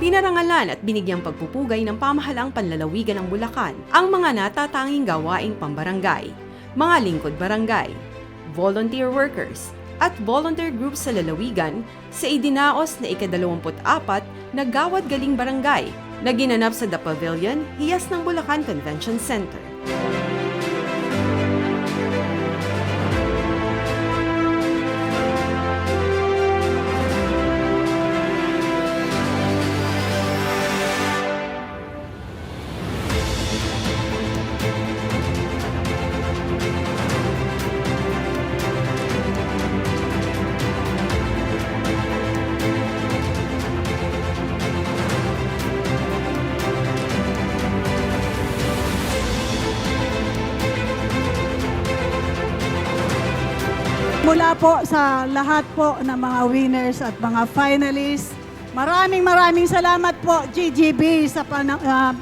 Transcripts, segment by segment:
Pinarangalan at binigyang pagpupugay ng pamahalang panlalawigan ng Bulacan ang mga natatanging gawaing pambarangay, mga lingkod barangay, volunteer workers, at volunteer groups sa lalawigan sa idinaos na ika-24 na Gawad Galing Barangay na ginanap sa The Pavilion, Hiyas ng Bulacan Convention Center. Mula po sa lahat po ng mga winners at mga finalists, maraming maraming salamat po GGB sa pana- ah,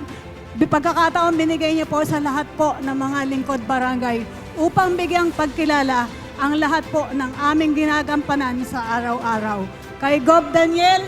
pagkakataon binigay niyo po sa lahat po ng mga lingkod barangay upang bigyang pagkilala ang lahat po ng aming ginagampanan sa araw-araw. Kay Gov. Daniel,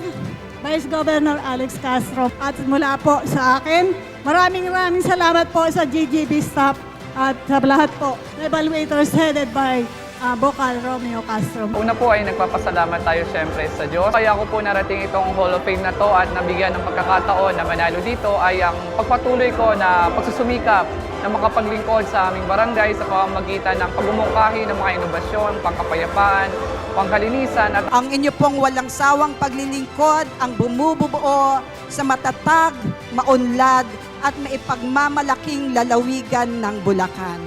Vice Governor Alex Castro at mula po sa akin, maraming maraming salamat po sa GGB staff at sa lahat po evaluators headed by uh, Bokal Romeo Castro. Una po ay nagpapasalamat tayo siyempre sa Diyos. Kaya ako po narating itong Hall of Fame na to at nabigyan ng pagkakataon na manalo dito ay ang pagpatuloy ko na pagsusumikap na makapaglingkod sa aming barangay sa pamamagitan ng pagmumungkahi ng mga inobasyon, pangkapayapaan, pangkalinisan at ang inyo pong walang sawang paglilingkod ang bumubuo sa matatag, maunlad at maipagmamalaking lalawigan ng Bulacan.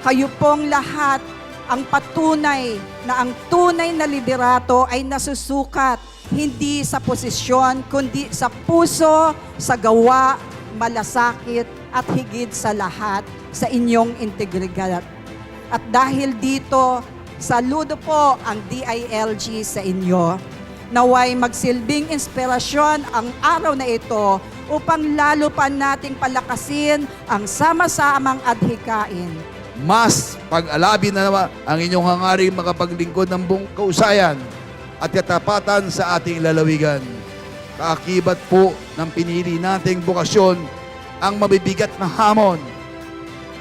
Kayo pong lahat ang patunay na ang tunay na liderato ay nasusukat hindi sa posisyon kundi sa puso, sa gawa, malasakit at higit sa lahat sa inyong integridad. At dahil dito, saludo po ang DILG sa inyo. Naway magsilbing inspirasyon ang araw na ito upang lalo pa nating palakasin ang sama-samang adhikain. Mas pag-alabi na naman ang inyong hangaring makapaglingkod ng buong kausayan at katapatan sa ating lalawigan. Kaakibat po ng pinili nating bukasyon ang mabibigat na hamon.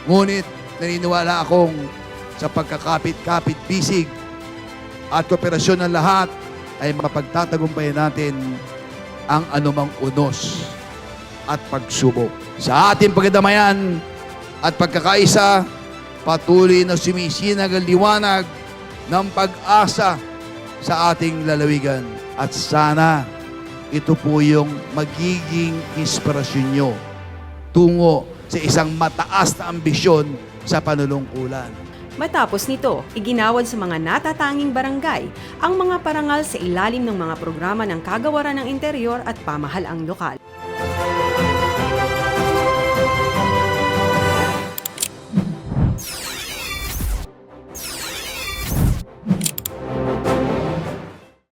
Ngunit naniniwala akong sa pagkakapit-kapit bisig at kooperasyon ng lahat ay mapagtatagumpayan natin ang anumang unos at pagsubok. Sa ating pagdamayan at pagkakaisa, patuloy na sumisinag ang liwanag ng pag-asa sa ating lalawigan. At sana ito po yung magiging inspirasyon nyo tungo sa isang mataas na ambisyon sa panulungkulan. Matapos nito, iginawad sa mga natatanging barangay ang mga parangal sa ilalim ng mga programa ng kagawaran ng interior at pamahalaang lokal.